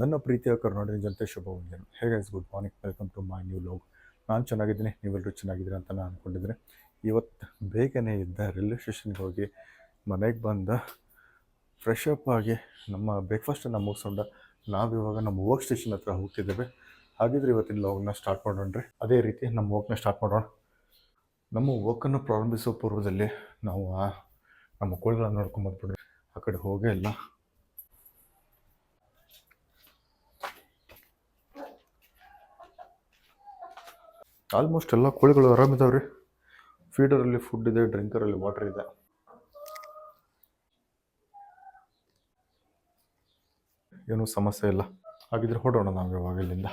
ನನ್ನ ಪ್ರೀತಿಯ ಕರ್ನಾಟಕ ಜನತೆ, ಶುಭ ಹೇಗೆ ಹೇಗೆ good morning welcome to my new log ನಾನು ಚೆನ್ನಾಗಿದ್ದೀನಿ ನೀವೆಲ್ಲರೂ ಚೆನ್ನಾಗಿದ್ದೀರಿ ಅಂತ ನಾನು ಅಂದ್ಕೊಂಡಿದ್ದೀನಿ ಇವತ್ತು ಬೇಗನೆ ಇದ್ದ ರೈಲ್ವೆ ಸ್ಟೇಷನ್ಗೆ ಹೋಗಿ ಮನೆಗೆ ಬಂದ ಫ್ರೆಶ್ ಅಪ್ ಆಗಿ ನಮ್ಮ ಬ್ರೇಕ್ಫಾಸ್ಟನ್ನು ಮುಗಿಸ್ಕೊಂಡ ನಾವಿವಾಗ ನಮ್ಮ ವರ್ಕ್ ಸ್ಟೇಷನ್ ಹತ್ರ ಹೋಗ್ತಿದ್ದೇವೆ. ಹಾಗಿದ್ರೆ ಇವತ್ತಿನ ಲಾಗ್ನ ಸ್ಟಾರ್ಟ್ ಮಾಡೋಣ್ರಿ ಅದೇ ರೀತಿ ನಮ್ಮ ವರ್ಕ್ನ ಸ್ಟಾರ್ಟ್ ಮಾಡೋಣ. ನಮ್ಮ ವರ್ಕನ್ನು ಪ್ರಾರಂಭಿಸೋ ಪೂರ್ವದಲ್ಲಿ ನಾವು ನಮ್ಮ ಕೋಳಿಗಳನ್ನು ನೋಡ್ಕೊಂಬಂದ್ಬಿಡ್ರಿ ಆ ಕಡೆ ಹೋಗೇ ಇಲ್ಲ. ಆಲ್ಮೋಸ್ಟ್ ಎಲ್ಲ ಕೋಳಿಗಳು ಆರಾಮಿದಾವ್ರಿ ಫೀಡರಲ್ಲಿ ಫುಡ್ ಇದೆ ಡ್ರಿಂಕರಲ್ಲಿ ವಾಟರ್ ಇದೆ. ಏನೂ ಸಮಸ್ಯೆ ಇಲ್ಲ. ಹಾಗಿದ್ರೆ ಹೊಡೋಣ ನಾವು ಇವಾಗ ಇಲ್ಲಿಂದ.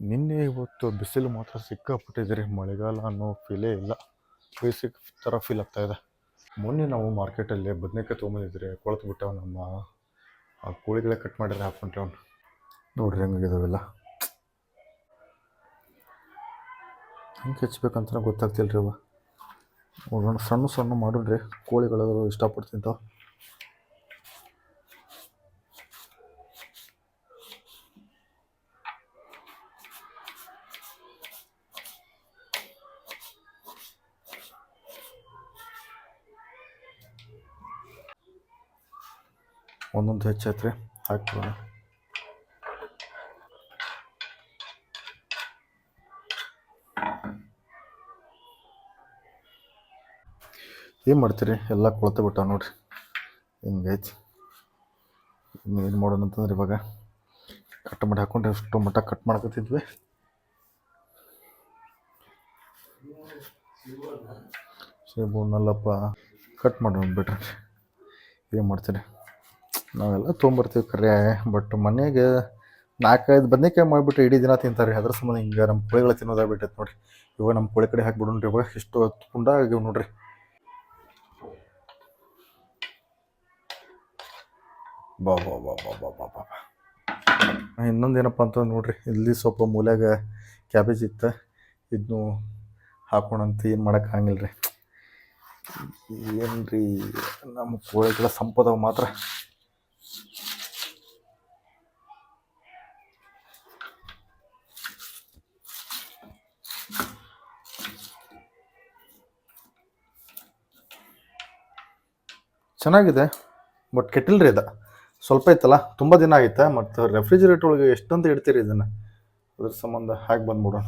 ನಿನ್ನೆ ಇವತ್ತು ಬಿಸಿಲು ಮಾತ್ರ ಸಿಕ್ಕಾಪಟ್ಟಿದೆ ಮಳೆಗಾಲ ಅನ್ನೋ ಫೀಲೇ ಇಲ್ಲ. ಬೇಸಿಕ್ ಥರ ಫೀಲ್ ಆಗ್ತಾಯಿದೆ ಮೊನ್ನೆ ನಾವು ಮಾರ್ಕೆಟಲ್ಲಿ ಬದನೆಕಾಯಿ ತೊಗೊಂಬಂದಿದ್ರೆ, ಕೊಳತು ಬಿಟ್ಟವ ನಮ್ಮ ಆ ಕೋಳಿಗಳೇ ಕಟ್ ಮಾಡಿದ್ರೆ ಹಾಕೊಂಡ್ರೆ ಅವ್ನು ನೋಡ್ರಿ ಹೆಂಗಾಗಿದಾವೆಲ್ಲ ಹೆಂಗೆ ಹೆಚ್ಚಬೇಕಂತ ರೀ ಅವ ಸಣ್ಣ ಸಣ್ಣ ಮಾಡಿದ್ರೆ ಕೋಳಿಗಳು ಇಷ್ಟಪಟ್ಟು ತಿಂತಾವ ಒಂದೊಂದು ಹೆಚ್ಚೈತ್ರಿ ಹಾಕ್ಬೋಣ ಏನು ಮಾಡ್ತೀರಿ? ಎಲ್ಲ ಕೊಳತೆ ಬಿಟ್ಟಾವ ನೋಡಿರಿ. ಹಿಂಗೈತಿ? ಏನು ಮಾಡೋಣ ಅಂತಂದ್ರೆ ಇವಾಗ ಕಟ್ ಮಾಡಿ ಹಾಕೊಂಡ್ರೆ ಅಷ್ಟು ಮಟ್ಟ ಕಟ್ ಮಾಡ್ಕೊತಿದ್ವಿ. ಸೇಬು ನಲ್ಲಪ್ಪ. ಕಟ್ ಮಾಡೋಣ ಬಿಟ್ರಿ ಏನು ಮಾಡ್ತೀರಿ? ನಾವೆಲ್ಲ ತೊಗೊಂಬರ್ತೀವಿ ಕರೆ. ಬಟ್ ಮನೆಗೆ ನಾಲ್ಕೈದು ಬದನೇಕಾಯಿ ಮಾಡಿಬಿಟ್ಟು ಇಡೀ ದಿನ ತಿಂತಾರೆ. ಅದ್ರ ಸಂಬಂಧ ಹಿಂಗೆ ನಮ್ಮ ಕೋಳಿಗಳು ತಿನ್ನೋದಾಗ್ಬಿಟ್ಟೈತೆ ನೋಡಿರಿ. ಇವಾಗ ನಮ್ಮ ಕೋಳಿ ಕಡೆ ಹಾಕ್ಬಿಡೋಣ್ರಿ ಇವಾಗ. ಇಷ್ಟು ಪುಂಡ ಆಗಿವೆ ನೋಡ್ರಿ. ಬಾ ಬಾ ಬಾ ಬಾ ಬಾ ಬಾ ಬಾ ಇನ್ನೊಂದು ಏನಪ್ಪ ಅಂತ ನೋಡ್ರಿ. ಇಲ್ಲಿ ಸ್ವಲ್ಪ ಮೂಲ್ಯಾಗ ಕ್ಯಾಬೇಜ್ ಇತ್ತು. ಇದನ್ನು ಹಾಕೋಣಂತ ಏನು ಮಾಡೋಕ್ಕಾಗಿಲ್ಲ ರೀ ಏನು ರೀ ನಮ್ಮ ಕೋಳಿಗಳ ಸಂಪದವ ಮಾತ್ರ. ಚೆನ್ನಾಗಿದೆ ಬಟ್ ಕೆಟ್ಟಿಲ್ರಿ ಇದು ಸ್ವಲ್ಪ ಐತಲ್ಲ, ತುಂಬ ದಿನ ಆಯ್ತಾ ಮತ್ತು ರೆಫ್ರಿಜಿರೇಟರ್ ಒಳಗೆ ಎಷ್ಟಂತ ಇಡ್ತೀರಿ ಇದನ್ನು? ಅದ್ರ ಸಂಬಂಧ ಹಾಗೆ ಬಂದ್ಬಿಡೋಣ.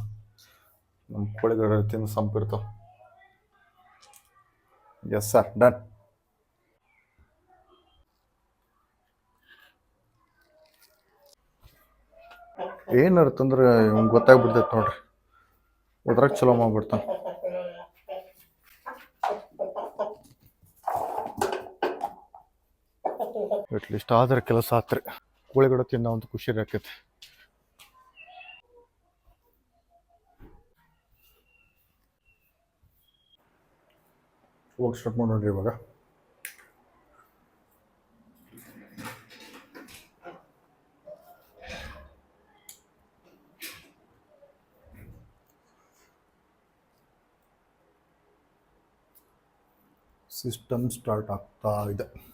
ನಮ್ಮ ಕೋಳಿಗಳ ತಿಂದು ಸಂಪಿರ್ತಾವೆ ಎಸ್ ಸರ್ ಡನ್ ಏನಾರು ತಂದ್ರೆ ಇವ್ಗೆ ಗೊತ್ತಾಗ್ಬಿಡ್ತೈತೆ ನೋಡ್ರಿ. ಅದ್ರಾಗ ಚಲೋ ಮಾಡ್ಬಿಡ್ತಾನೆ. ಅಟ್ಲೀಸ್ಟ್ ಆದ್ರೆ ಕೆಲಸ ಆತ್ರಿ. ಕೋಳಿಗಡ ತಿನ್ನ ಒಂದು ಖುಷಿ ಆಕೈತಿ. ಹೋಗಿ ಸ್ಟಾರ್ಟ್ ಮಾಡೋಣ ಇವಾಗ. ಸಿಸ್ಟಮ್ ಸ್ಟಾರ್ಟ್ ಆಗ್ತಾ ಇದೆ.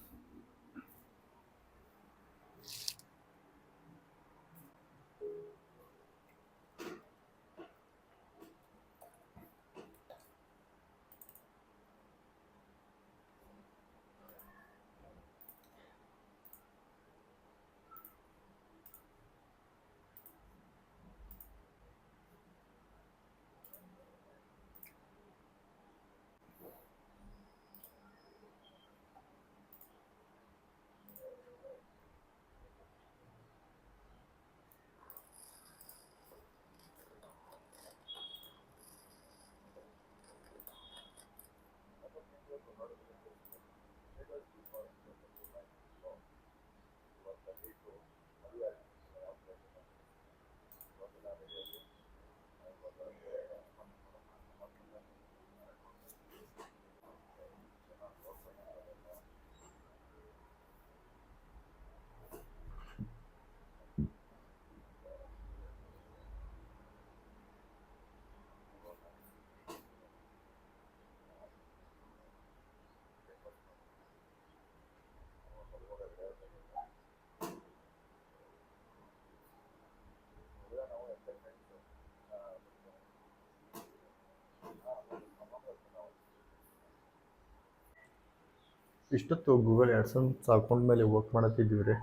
ಇಷ್ಟೊತ್ತು ಗೂಗಲ್ ಆ್ಯಡ್ಸನ್ಸ್ ಅಕೌಂಟ್ ಮೇಲೆ ವರ್ಕ್ ಮಾಡತ್ತಿದ್ದೀವಿ ರೀ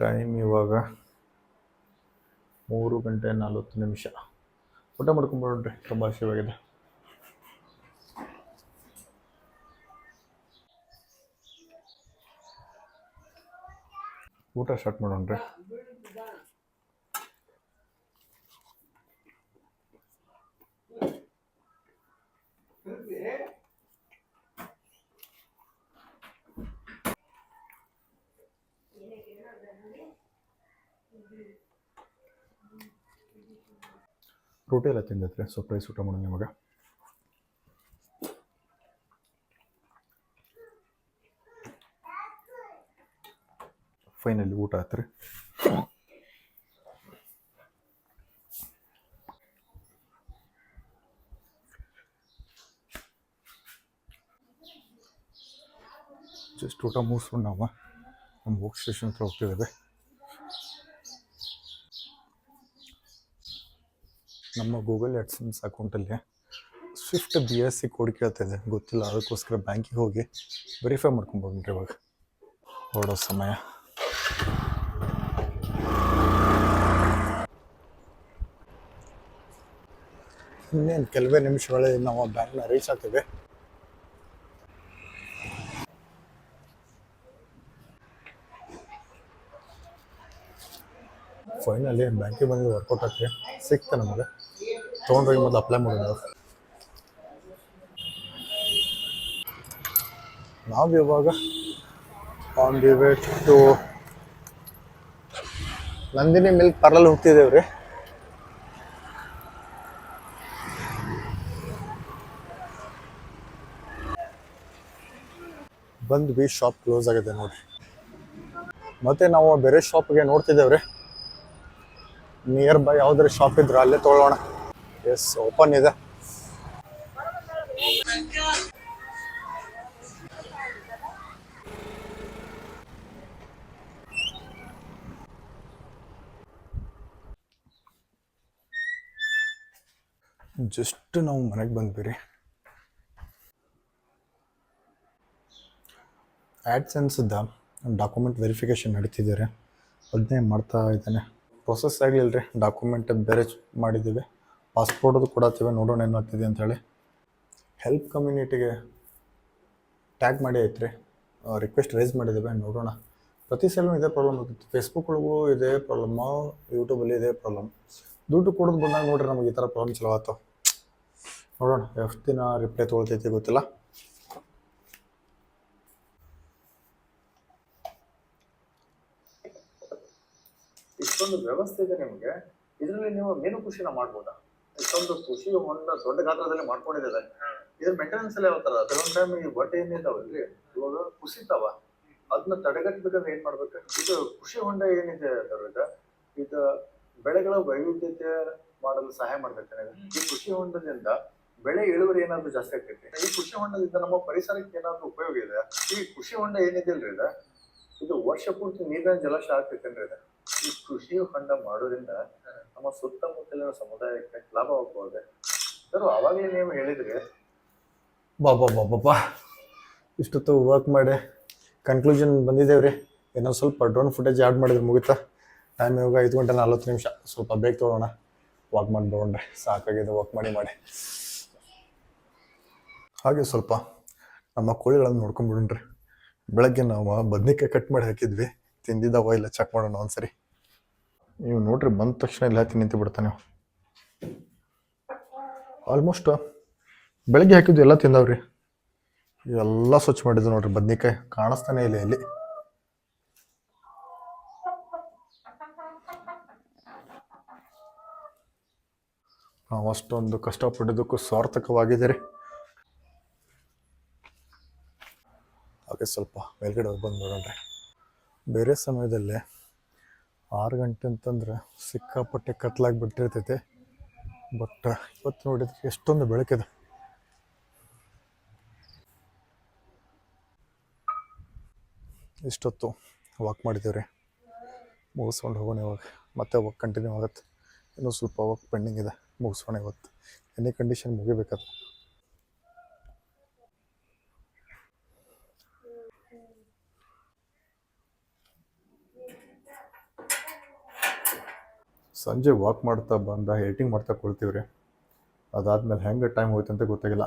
ಟೈಮ್ ಇವಾಗ ಮೂರು ಗಂಟೆ ನಲ್ವತ್ತು ನಿಮಿಷ. ಊಟ ಮಾಡ್ಕೊಂಬಿಡ್ರಿ ತುಂಬ ಹಸಿವಾಗಿದೆ ಊಟ ಸ್ಟಾರ್ಟ್ ಮಾಡೋಣ್ರಿ. ರೋಟಿ ಎಲ್ಲ ತಿಂದಿದ್ರೆ ರೈಸ್ ಊಟ ಮಾಡೋಣ ಇವಾಗ. ಫೈನಲಿ ಊಟ ಆಯ್ತು ರೀ ಜಸ್ಟ್ ಊಟ ಮುಗಿಸ್ಕೊಂಡು ನಾವು ನಮ್ಮ ವರ್ಕ್ ಸ್ಟೇಷನ್ ಹತ್ರ ಹೋಗ್ತಿದ್ದೇವೆ. ನಮ್ಮ ಗೂಗಲ್ ಅಡ್ಸನ್ಸ್ ಅಕೌಂಟಲ್ಲಿ SWIFT B S C code ಕೇಳ್ತಿದೆ ಗೊತ್ತಿಲ್ಲ, ಅದಕ್ಕೋಸ್ಕರ ಬ್ಯಾಂಕಿಗೆ ಹೋಗಿ ವೆರಿಫೈ ಮಾಡ್ಕೊಂಡ್ಬಂದ್ರಿ ಇವಾಗ. ಹೊರಡೋ ಸಮಯ. ಇನ್ನೇನು, ಕೆಲವೇ ನಿಮಿಷಗಳಲ್ಲಿ ನಾವು ಬ್ಯಾಂಕ್ನ ರೀಚ್ ಆಗ್ತೇವೆ ಫೈನಲಿ ಬ್ಯಾಂಕಿಗೆ ಬಂದು ವರ್ಕೌಟ್ ಆಗ್ತೀವಿ ಸಿಕ್ತಾ ನಮಗೆ. ತೊಗೊಂಡೋಗಿ ಮೊದಲು ಅಪ್ಲೈ ಮಾಡೋದು. ನಾವು ಇವಾಗ on the way to Nandini milk ಪಾರ್ಲಲ್ಲಿ ಹೋಗ್ತಿದ್ದೇವೆ ರೀ. ಬಂದ್ವಿ ಶಾಪ್ ಕ್ಲೋಸ್ ಆಗಿದೆ ನೋಡಿ ಮತ್ತೆ ನಾವು ಬೇರೆ ಶಾಪ್ಗೆ ನೋಡ್ತಿದ್ದೇವ್ರಿ ನಿಯರ್ ಬೈ ಯಾವ್ದಾರ ಶಾಪ್ ಇದ್ರೆ ಅಲ್ಲೇ ತಗೊಳ್ಳೋಣ ಎಸ್ ಓಪನ್ ಇದೆ. ಜಸ್ಟ್ ನಾವು ಮನೆಗೆ ಬಂದ್ಬಿರಿ. ರೀ ಆ್ಯಡ್ಸೆನ್ಸ್ದ ಡಾಕ್ಯುಮೆಂಟ್ ವೆರಿಫಿಕೇಷನ್ ನಡೀತಿದ್ದಾರೆ ಅದನ್ನೇ ಮಾಡ್ತಾ ಇದ್ದಾನೆ. ಪ್ರೊಸೆಸ್ ಆಗಲಿಲ್ಲ ರೀ ಡಾಕ್ಯುಮೆಂಟ್ ಬೇರೆ ಮಾಡಿದ್ದೀವಿ. ಪಾಸ್ಪೋರ್ಟದು ಕೊಡತ್ತೀವಿ. ನೋಡೋಣ ಏನಾಗ್ತಿದೆ ಅಂಥೇಳಿ ಹೆಲ್ಪ್ ಕಮ್ಯುನಿಟಿಗೆ ಟ್ಯಾಗ್ ಮಾಡಿ ಐತ್ರಿ. ರಿಕ್ವೆಸ್ಟ್ ರೈಸ್ ಮಾಡಿದ್ದೀವಿ. ನೋಡೋಣ. ಪ್ರತಿ ಸಲ ಇದೇ ಪ್ರಾಬ್ಲಮ್ ಆಗ್ತಿತ್ತು ಫೇಸ್ಬುಕ್ ಒಳಗೂ ಇದೇ ಪ್ರಾಬ್ಲಮ್ಮು ಯೂಟ್ಯೂಬಲ್ಲಿ ಇದೇ ಪ್ರಾಬ್ಲಮ್ ದುಡ್ಡು ಕೊಡೋದು ಬಂದಾಗ ನೋಡ್ರಿ ನಮಗೆ ಈ ಥರ ಪ್ರಾಬ್ಲಮ್ ಚಲೋ ಆಯ್ತು ನೋಡೋಣ. ಎಷ್ಟು ದಿನ ರಿಪ್ಲೈ ತೊಗೊಳ್ತೈತಿ ಗೊತ್ತಿಲ್ಲ. ಇಷ್ಟೊಂದು ವ್ಯವಸ್ಥೆ ಇದೆ ನಿಮಗೆ. ಇದರಲ್ಲಿ ನೀವು ಮೀನು ಕೃಷಿನ ಮಾಡ್ಬೋದಾ? ಇಷ್ಟೊಂದು ಕೃಷಿ ಹೊಂಡ ದೊಡ್ಡ ಗಾತ್ರದಲ್ಲಿ ಮಾಡ್ಕೊಂಡಿದ್ದಾರೆ ಇದ್ರ ಮೇಂಟೆನೆನ್ಸ್ ಎಲ್ಲ ಯಾವ ತರ? ಕೆಲವೊಂದ್ ಟೈಮ್ ಈ ಬಟ್ಟೆ ಏನಿದಾವಲ್ರಿ ಇವಾಗ ಕುಸಿತಾವ ಅದನ್ನ ತಡೆಗಟ್ಟಬೇಕಂದ್ರೆ ಏನ್ ಮಾಡ್ಬೇಕು? ಇದು ಕೃಷಿ ಹೊಂಡ ಏನಿದೆ ದರ್ವೇದ ಇದು ಬೆಳೆಗಳ ವೈವಿಧ್ಯತೆ ಮಾಡಲು ಸಹಾಯ ಮಾಡ್ಬೇಕು ಈ ಕೃಷಿ ಹೊಂಡದಿಂದ ಬೆಳೆ ಇಳುವರಿ ಏನಾದ್ರು ಜಾಸ್ತಿ ಆಗ್ತೈತಿ? ಈ ಕೃಷಿ ಹೊಂಡದಿಂದ ನಮ್ಮ ಪರಿಸರಕ್ಕೆ ಏನಾದ್ರು ಉಪಯೋಗ ಇದೆ? ಈ ಕೃಷಿ ಹೊಂಡ ಏನಿದೆ ಅಲ್ರಿ ಇದು? ವರ್ಷ ಪೂರ್ತಿ ನೀರಿನ ಜಲಾಶಯ ಅಂದ್ರೆ ಇದು? ಈ ಕೃಷಿ ಹೊಂಡ ಮಾಡೋದ್ರಿಂದ ನಮ್ಮ ಸುತ್ತಮುತ್ತಲಿನ ಸಮುದಾಯಕ್ಕೆ ಲಾಭವಾಗಬಹುದು ಸರ್, ಅವಾಗಲೇ ನೀವು ಹೇಳಿದ್ರಿ ಬಾಬಾ ಬಾಬಾ ಇಷ್ಟೊತ್ತು ವರ್ಕ್ ಮಾಡಿ ಕನ್ಕ್ಲೂಷನ್ ಬಂದಿದ್ದೇವೆ ರೀ ಇನ್ನೊಂದು ಸ್ವಲ್ಪ ಡ್ರೋನ್ ಫುಟೇಜ್ ಆ್ಯಡ್ ಮಾಡಿದ್ರೆ ಮುಗಿತಾ? ಟೈಮ್ ಇವಾಗ ಐದು ಗಂಟೆ ನಲ್ವತ್ತು ನಿಮಿಷ. ಸ್ವಲ್ಪ ಬೇಗ ತೊಗೊಳೋಣ. ವಾಕ್ ಮಾಡಿ ಬರೋಣ್ರಿ ಸಾಕಾಗಿದೆ ವಾಕ್ ಮಾಡಿ ಮಾಡಿ. ಹಾಗೆ ಸ್ವಲ್ಪ ನಮ್ಮ ಕೋಳಿಗಳನ್ನು ನೋಡ್ಕೊಂಡ್ಬಿಡೋಣ್ರಿ. ಬೆಳಗ್ಗೆ ನಾವು ಬದ್ನಿಕಾಯಿ ಕಟ್ ಮಾಡಿ ಹಾಕಿದ್ವಿ. ತಿಂದಿದ್ದಾವ ಇಲ್ಲ ಚೆಕ್ ಮಾಡೋಣ ಒಂದ್ಸರಿ ನೀವು ನೋಡ್ರಿ ಬಂದ ತಕ್ಷಣ ಇಲ್ಲ ಹತ್ತಿ ನಿಂತು ಬಿಡ್ತಾನೆ ಆಲ್ಮೋಸ್ಟ್ ಬೆಳಗ್ಗೆ ಹಾಕಿದ್ದು ಎಲ್ಲ ತಿಂದವ್ರಿ. ಎಲ್ಲ ಸ್ವಚ್ಛ ಮಾಡಿದ್ದು ನೋಡ್ರಿ ಬದ್ನಿಕಾಯಿ, ಕಾಣಿಸ್ತಾನೆ ಇಲ್ಲ ಇಲ್ಲಿ ನಾವು ಅಷ್ಟೊಂದು ಕಷ್ಟಪಟ್ಟಿದ್ದಕ್ಕೂ ಸಾರ್ಥಕವಾಗಿದೆ ರೀ ಹಾಗೆ ಸ್ವಲ್ಪ ಮೇಲ್ಗಡೆ ಬಂದು ನೋಡೋಣ್ರಿ. ಬೇರೆ ಸಮಯದಲ್ಲಿ ಆರು ಗಂಟೆ ಅಂತಂದ್ರೆ ಸಿಕ್ಕಾಪಟ್ಟೆ ಕತ್ಲಾಗಿ ಬಿಟ್ಟಿರ್ತೈತೆ. ಬಟ್ ಇವತ್ತು ನೋಡಿದ್ರೆ ಎಷ್ಟೊಂದು ಬೆಳಕಿದೆ. ಇಷ್ಟೊತ್ತು ವಾಕ್ ಮಾಡಿದ್ದೀವಿ ರೀ ಮುಗಿಸ್ಕೊಂಡು ಹೋಗೋಣ ಇವಾಗ. ಮತ್ತೆ ವಾಕ್ ಕಂಟಿನ್ಯೂ ಆಗುತ್ತೆ. ಇನ್ನೂ ಸ್ವಲ್ಪ ವಾಕ್ ಪೆಂಡಿಂಗ್ ಇದೆ. ಮುಗಿಸೋಣ ಇವತ್ತು. ಎನಿ ಕಂಡೀಷನ್ ಮುಗಿಬೇಕಾದ್ರೆ. ಸಂಜೆ ವಾಕ್ ಮಾಡ್ತಾ ಬಂದ ಎಡಿಟಿಂಗ್ ಮಾಡ್ತಾ ಕೊಳ್ತೀವಿ ರೀ ಅದಾದ್ಮೇಲೆ ಹೆಂಗೆ ಟೈಮ್ ಹೋಯ್ತು ಅಂತ ಗೊತ್ತಾಗಿಲ್ಲ.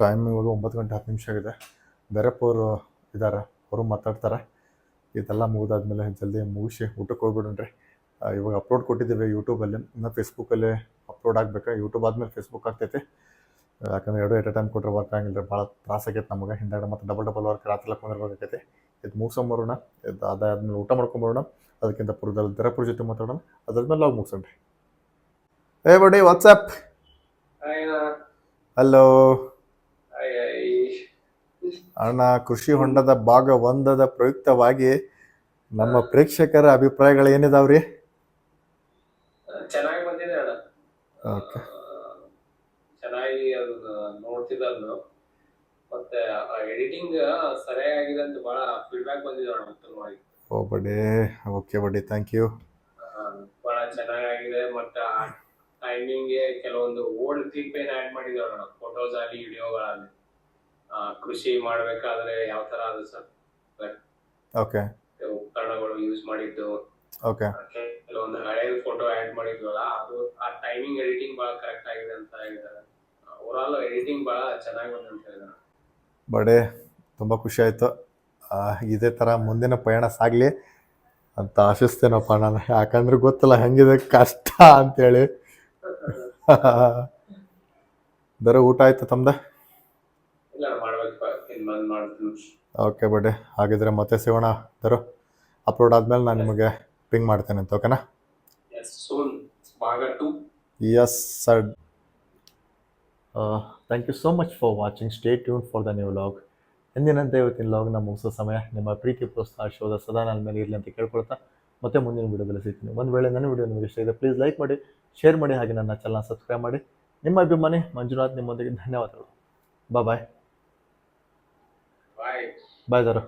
ಟೈಮ್ ಇವಾಗ ಒಂಬತ್ತು ಗಂಟೆ ಹತ್ತು ನಿಮಿಷ ಆಗಿದೆ. ಬೇರೆಪ್ಪವರು ಇದ್ದಾರೆ ಅವರು ಮಾತಾಡ್ತಾರೆ. ಇದೆಲ್ಲ ಮುಗಿದಾದ್ಮೇಲೆ ಜಲ್ದಿ ಮುಗಿಸಿ ಊಟಕ್ಕೆ ಹೋಗ್ಬಿಡೋಣ್ರಿ. ಇವಾಗ ಅಪ್ಲೋಡ್ ಕೊಟ್ಟಿದ್ದೀವಿ ಯೂಟ್ಯೂಬಲ್ಲಿ ಇನ್ನು ಫೇಸ್ಬುಕ್ಕಲ್ಲಿ ಅಪ್ಲೋಡ್ ಆಗಬೇಕು? ಯೂಟ್ಯೂಬ್ ಆದಮೇಲೆ ಫೇಸ್ಬುಕ್ ಆಗ್ತೈತಿ. ಯಾಕಂದ್ರೆ ಎರಡು ಎಟ್ ಟೈಮ್ ಕೊಟ್ಟರೆ ವರ್ಕ್ ಆಗಿಲ್ಲ ಭಾಳ ತ್ರಾಸ ಆಗೈತೆ ನಮಗೆ. ಹಿಂದಾಗಡೆ ಮತ್ತು ಡಬಲ್ ಡಬಲ್ ವರ್ಕ್ ರಾತ್ರಿ ಕುಂದಿರ್ಬೇಕಾಗೈತಿ. ಇದು ಮುಗಿಸ್ಕೊಂಬರೋಣ ಇದು ಅದಾದ್ಮೇಲೆ ಊಟ ಮಾಡ್ಕೊಂಬರೋಣ ಅದಕ್ಕಿಂತ ಪುರದಲ್ಲಿ ದರಪುರ ಜೊತೆ ಮಾತಾಡೋಣ. ಮೇಲೆ ನಾವು ಮುಗಿಸೋಣ. ಏ ಬಡಿ ವಾಟ್ಸಪ್ ಹಲೋ ಅಣ್ಣ ಕೃಷಿ ಹೊಂಡದ ಭಾಗ ಒಂದದ ಪ್ರಯುಕ್ತವಾಗಿ ನಮ್ಮ ಪ್ರೇಕ್ಷಕರ ಅಭಿಪ್ರಾಯಗಳು ಏನಿದಾವ್ರಿ? ಚೆನ್ನಾಗಿ ಬಂದಿದೆ ಅಣ್ಣ. ಓಕೆ. ಚೆನ್ನಾಗಿ ಅದನ್ನ ನೋಡ್ತಿದ್ದು ಮತ್ತೆ ಎಡಿಟಿಂಗ್ ಸರಿಯಾಗಿದೆ ಅಂತ ಬಹಳ ಫೀಡ್ಬ್ಯಾಕ್ ಬಂದಿದೆ ಅಣ್ಣ ಉತ್ತಮವಾಗಿ. ಓ ಬಡಿ. ಓಕೆ ಬಡೇ ಥ್ಯಾಂಕ್ ಯು ಬಹಳ ಚೆನ್ನಾಗಿದೆ ಮತ್ತೆ ಟೈಮಿಂಗ್ ಕೆಲವೊಂದು ಓಲ್ಡ್ ಕ್ಲಿಪ್ ಏನ್ ಆ್ಯಡ್ ಮಾಡಿದ್ದೇವೆ ಮೇಡಮ್ ಫೋಟೋಸ್ ಆಗಲಿ ವಿಡಿಯೋಗಳಾಗಲಿ ಕೃಷಿ ಮಾಡಬೇಕಾದ್ರೆ ಯಾವ ಥರ ಅದು ಸರ್? ಓಕೆ ಉಪಕರಣಗಳು ಯೂಸ್ ಮಾಡಿದ್ದು. ಓಕೆ ಕೆಲವೊಂದು ಹಳೆಯ ಫೋಟೋ ಆ್ಯಡ್ ಮಾಡಿದ್ವಲ್ಲ ಅದು ಆ ಟೈಮಿಂಗ್ ಎಡಿಟಿಂಗ್ ಭಾಳ ಕರೆಕ್ಟ್ ಆಗಿದೆ ಅಂತ ಹೇಳಿದ್ದಾರೆ ಓವರ್ ಆಲ್ ಎಡಿಟಿಂಗ್ ಭಾಳ ಚೆನ್ನಾಗಿ ಬಂದಂತ ಅಂತ ಹೇಳಿದ್ದಾರೆ ಬಡೇ ತುಂಬ ಖುಷಿ ಆಯಿತು. ಇದೇ ಥರ ಮುಂದಿನ ಪಯಣ ಸಾಗಲಿ ಅಂತ ಆಶಿಸ್ತೇನಪ್ಪ ನಾನು. ಯಾಕಂದ್ರೆ ಗೊತ್ತಲ್ಲ ಹೆಂಗಿದೆ ಕಷ್ಟ ಅಂತೇಳಿ. ಬರೋ ಊಟ ಆಯ್ತು ತಮ್ದ? ಓಕೆ ಬಡ್ಡೆ. ಹಾಗಿದ್ರೆ ಮತ್ತೆ ಸಿಗೋಣ ಬರೋ ಅಪ್ಲೋಡ್ ಆದ್ಮೇಲೆ ನಾನು ನಿಮಗೆ ಪಿಂಗ್ ಮಾಡ್ತೇನೆ ಅಂತ ಓಕೆನಾ yes sir thank you so much for watching stay tune for the new log ಎಂದಿನಂತೆ ಇವತ್ತಿನ ಲಾಗ್ನ ಮುಗಿಸೋ ಸಮಯ. ನಿಮ್ಮ ಪ್ರೀತಿ ಪ್ರೋತ್ಸಾಹ ಶೋಧ ಸದಾ ನನ್ನ ಮೇಲೆ ಇರಲಿ ಅಂತ ಕೇಳ್ಕೊಳ್ತಾ ಮತ್ತೆ ಮುಂದಿನ ವಿಡಿಯೋದಲ್ಲಿ ಸಿಗ್ತೀನಿ. ಒಂದು ವೇಳೆ ನನ್ನ ವಿಡಿಯೋ ನಿಮಗೆ ಇಷ್ಟ ಇದೆ ಪ್ಲೀಸ್ ಲೈಕ್ ಮಾಡಿ ಶೇರ್ ಮಾಡಿ ಹಾಗೆ ನನ್ನ ಚಾನಲ್ ಸಬ್ಸ್ಕ್ರೈಬ್ ಮಾಡಿ. ನಿಮ್ಮ ಅಭಿಮಾನಿ ಮಂಜುನಾಥ್ ನಿಮ್ಮೊಂದಿಗೆ ಧನ್ಯವಾದಗಳು. ಬಾಯ್ ಬಾಯ್ ಬಾಯ್ ದಾರು